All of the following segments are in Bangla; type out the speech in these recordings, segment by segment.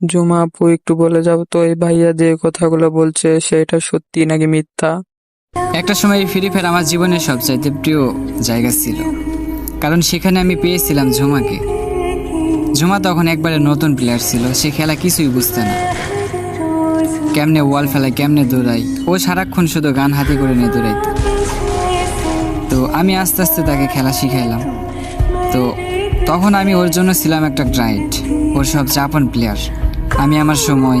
জুমা আপু, একটু বলে যাও তো, এই ভাইয়া যে কথাগুলো বলছে, সেটা সত্যি নাকি মিথ্যা? একটা সময় ফ্রি ফায়ার আমার জীবনের সবচাইতে প্রিয় জায়গা ছিল। কারণ সেখানে আমি পেয়েছিলাম ঝুমাকে ঝুমা তখন একবারে নতুন প্লেয়ার ছিল, সে খেলা কিছুই বুঝতে না। কেমনে ওয়াল ফেলায়, কেমনে দৌড়াই ও সারাক্ষণ শুধু গান হাতে করে নিয়ে দৌড়াইতো। তো আমি আস্তে আস্তে তাকে খেলা শিখাইলাম। তো তখন আমি ওর জন্য ছিলাম একটা গ্রাইড ওর সব আপন প্লেয়ার আমি আমার সময়,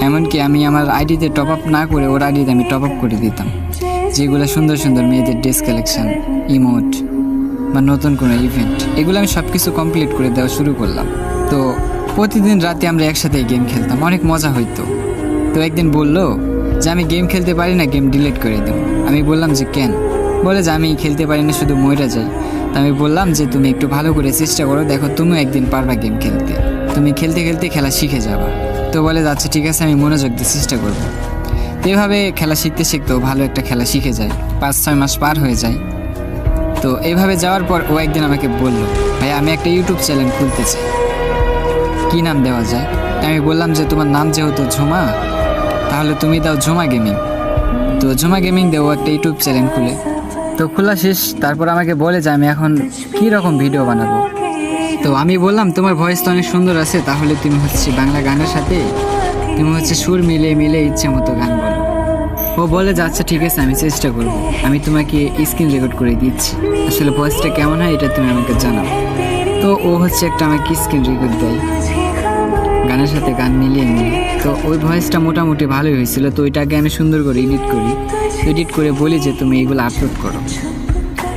এমনকি আমি আমার আইডিতে টপ আপ না করে ওর আইডিতে আমি টপ আপ করে দিতাম। যেগুলো সুন্দর সুন্দর মেয়েদের ড্রেস কালেকশন ইমোট বা নতুন কোনো ইভেন্ট এগুলো আমি সব কিছু কমপ্লিট করে দেওয়া শুরু করলাম। তো প্রতিদিন রাতে আমরা একসাথে গেম খেলতাম। অনেক মজা হইতো। তো একদিন বলল যে, আমি গেম খেলতে পারি না গেম ডিলিট করে দেবো। আমি বললাম যে, কেন? বলে যে, আমি খেলতে পারি না, শুধু ময়রা যাই। তো আমি বললাম যে তুমি একটু ভালো করে চেষ্টা করো, দেখো তুমিও একদিন পারবা গেম খেলতে। তুমি খেলতে খেলতে খেলা শিখে যাবা। তো বলে আচ্ছা ঠিক আছে, আমি মনোযোগ দিয়ে চেষ্টা করব। তো এভাবে খেলা শিখতে শিখতেও ভালো একটা খেলা শিখে যায়। পাঁচ, ছয় মাস পার হয়ে যায়। তো এইভাবে যাওয়ার পর ও একদিন আমাকে বলল, ভাই, আমি একটা ইউটিউব চ্যানেল খুলতে চাই। কী নাম দেওয়া যায়? আমি বললাম যে, তোমার নাম যেহেতু ঝুমা, তাহলে তুমি দাও ঝুমা গেমিং। তো ঝুমা গেমিং দেও একটা ইউটিউব চ্যানেল খুলে। তো খোলা শেষ, তারপর আমাকে বলে যে আমি এখন কী রকম ভিডিও বানাবো। তো আমি বললাম, তোমার ভয়েস তো অনেক সুন্দর আছে, তাহলে তুমি হচ্ছে বাংলা গানের সাথে তুমি হচ্ছে সুর মিলে মিলে ইচ্ছে মতো গান বলো। ও বলে যে আচ্ছা ঠিক আছে, আমি চেষ্টা করব। আমি তোমাকে স্ক্রিন রেকর্ড করে দিচ্ছি। আসলে ভয়েসটা কেমন হয়, এটা তুমি আমাকে জানাও। তো ও হচ্ছে একটা আমাকে স্ক্রিন রেকর্ড দেয়। গানের সাথে গান মিলিয়ে মিলিয়ে। তো ওই ভয়েসটা মোটামুটি ভালোই হয়েছিল, তো ওইটাকে আমি সুন্দর করে এডিট করি। এডিট করে বলি যে তুমি এগুলো আপলোড করো।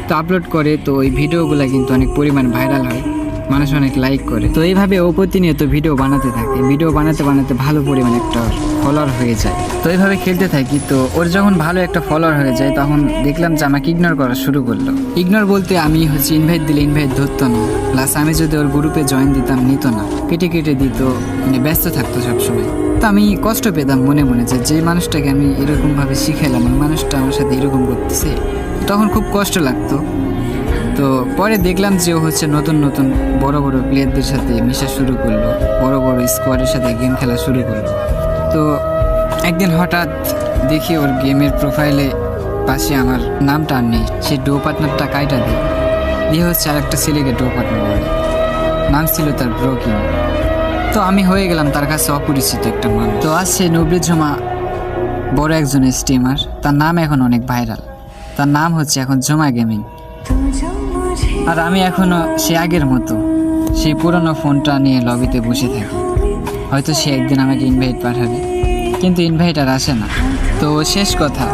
তো আপলোড করে, তো ওই ভিডিওগুলো কিন্তু অনেক পরিমাণ ভাইরাল হয়। মানুষ অনেক লাইক করে। তো এইভাবে ও প্রতিনিয়ত ভিডিও বানাতে থাকে। ভিডিও বানাতে বানাতে ভালো পরিমাণ একটা ফলোয়ার হয়ে যায়। তো এইভাবে খেলতে থাকি, তো ওর যখন ভালো একটা ফলোয়ার হয়ে যায়, তখন দেখলাম যে আমাকে ইগনোর করা শুরু করল। ইগনোর বলতে আমি হচ্ছে ইনভাইট দিলে ইনভাইট ধরতো না। প্লাস আমি যদি ওর গ্রুপে জয়েন দিতাম, নিত না। কেটে কেটে দিত মানে ব্যস্ত থাকতো সবসময়। তো আমি কষ্ট পেতাম মনে মনে যে যে মানুষটাকে আমি এরকমভাবে শিখাইলাম মানুষটা আমার সাথে এরকম করতেছে, তখন খুব কষ্ট লাগতো। তো পরে দেখলাম যে ও হচ্ছে নতুন নতুন বড় বড় প্লেয়ারদের সাথে মেশা শুরু করল, বড় বড় স্কোয়াডের সাথে গেম খেলা শুরু করল। তো একদিন হঠাৎ দেখি ওর গেমের প্রোফাইলে পাশে আমার নামটা আর নেই, সে ডো পার্টনারটা কাইটা দেয়। দিয়ে হচ্ছে আর একটা ছেলেকে ডো পার্টনার বলে। নাম ছিল তার ব্রোকিং তো আমি হয়ে গেলাম তার কাছে অপরিচিত একটা মানুষ। তো আজ সে নবী জমা বড় একজন স্টিমার তার নাম এখন অনেক ভাইরাল তার নাম হচ্ছে এখন জমা গেমিং আর আমি এখনও সে আগের মতো সেই পুরনো ফোনটা নিয়ে লবিতে বসে থাকি। হয়তো সে একদিন আমাকে ইনভাইট পাঠাবে, কিন্তু ইনভাইট আর আসে না। তো শেষ কথা,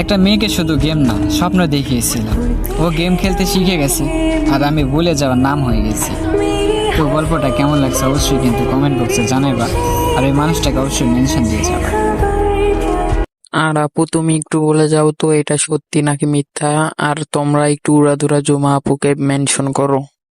একটা মেয়েকে শুধু গেম না, স্বপ্ন দেখিয়েছিলাম। ও গেম খেলতে শিখে গেছে, আর আমি ভুলে যাওয়ার নাম হয়ে গেছি। তো গল্পটা কেমন লাগছে অবশ্যই কিন্তু কমেন্ট বক্সে জানাইবা, আর ওই মানুষটাকে অবশ্যই মেনশন দিয়ে যাবা। আর আপু, তুমি একটু বলে যাও তো, এটা সত্যি নাকি মিথ্যা? আর তোমরা একটু উড়াধুরা জমা আপুকে মেনশন করো।